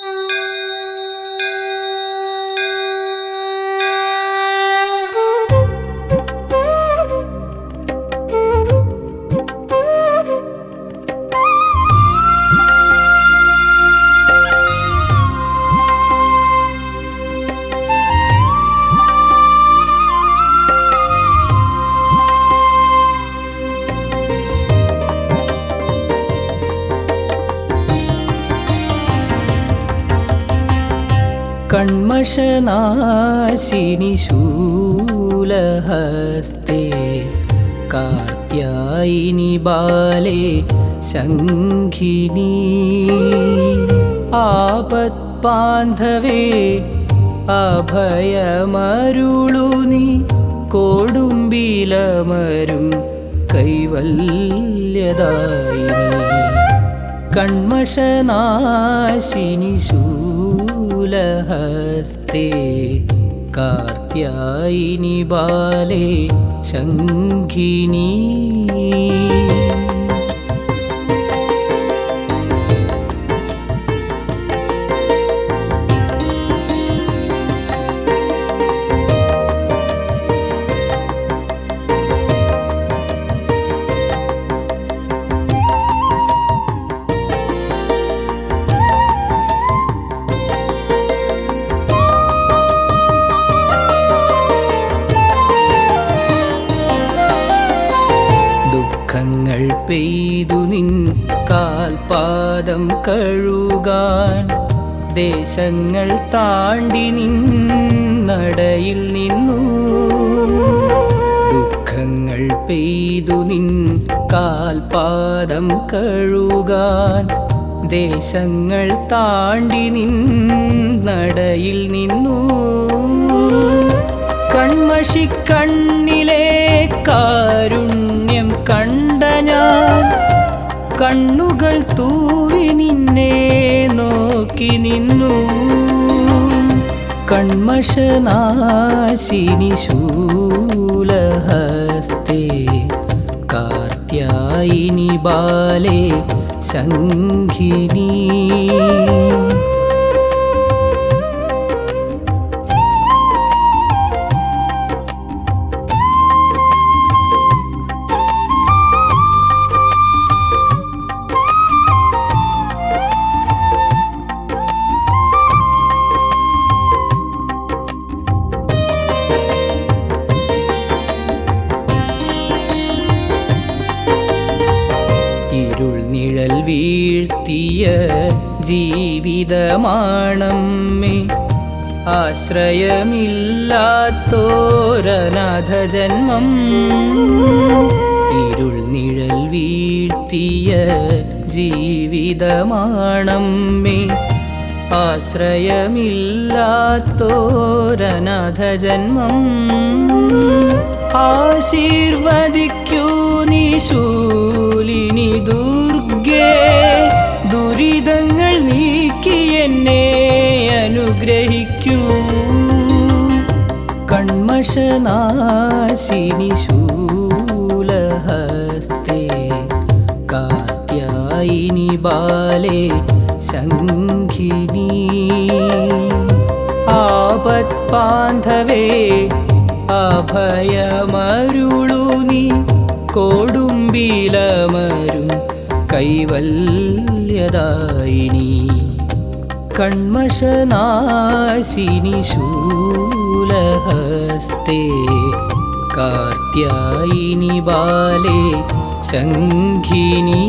Bye. കൺമഷനാശിനി ശൂലഹസ്തേ കാത്യായിനി ബാലേ ശംഖിനി. ആപത്പാന്ധവേ അഭയമരുളു നീ കൊടുമ്പിലമരും കൈവല്യദായിനി കൺമഷനാശിനി ശൂലഹസ്തേ കാർത്യായിനി ബാലേ ശംഖിനി. പെയ്തു നിൻ കാൽപാദം കഴുകാൻ. ദേശങ്ങൾ താണ്ടി നിൻ നടയിൽ നിന്നു. ദുഃഖങ്ങൾ പെയ്തു നിൻ കാൽപാദം കഴുകാൻ. ദേശങ്ങൾ താണ്ടി നിൻ നടയിൽ നിന്നു. കൺമഷി കണ്ണിലെ കണ്ണുകൾ തൂവി നിന്നെ നോക്കി നിന്നു. കൺമശനാശിനി ശൂലഹസ്തേ കാർത്യായിനി ബാലേ ശംഖിനി. ഇരുൾ നിഴൽ വീഴ്ത്തിയ ജീവിതമാണമ്മേ. ആശ്രയമില്ലാത്തോരനാഥ ജന്മം ഇരുൾ നിഴൽ വീഴ്ത്തിയ ജീവിതമാണമ്മേ. ആശ്രയമില്ലാത്തോരനാഥ ജന്മം ആശീർവദിക്കൂ നീ ശൂലിനി ദുർഗേ ദുരിതങ്ങൾ നീക്കി എന്നെ അനുഗ്രഹിക്കൂ. കൺമശനാശിനി ശൂലഹസ്തേ കാത്യായിനി ബാലേ ശംഖിനി. ആപത്പാന്ധവേ അഭയമരുളു കൈവല്യദായിനി കൺമഷനാശിനി ശൂലഹസ്തേ കാർത്യായിനി ബാലേ ശംഖിനി.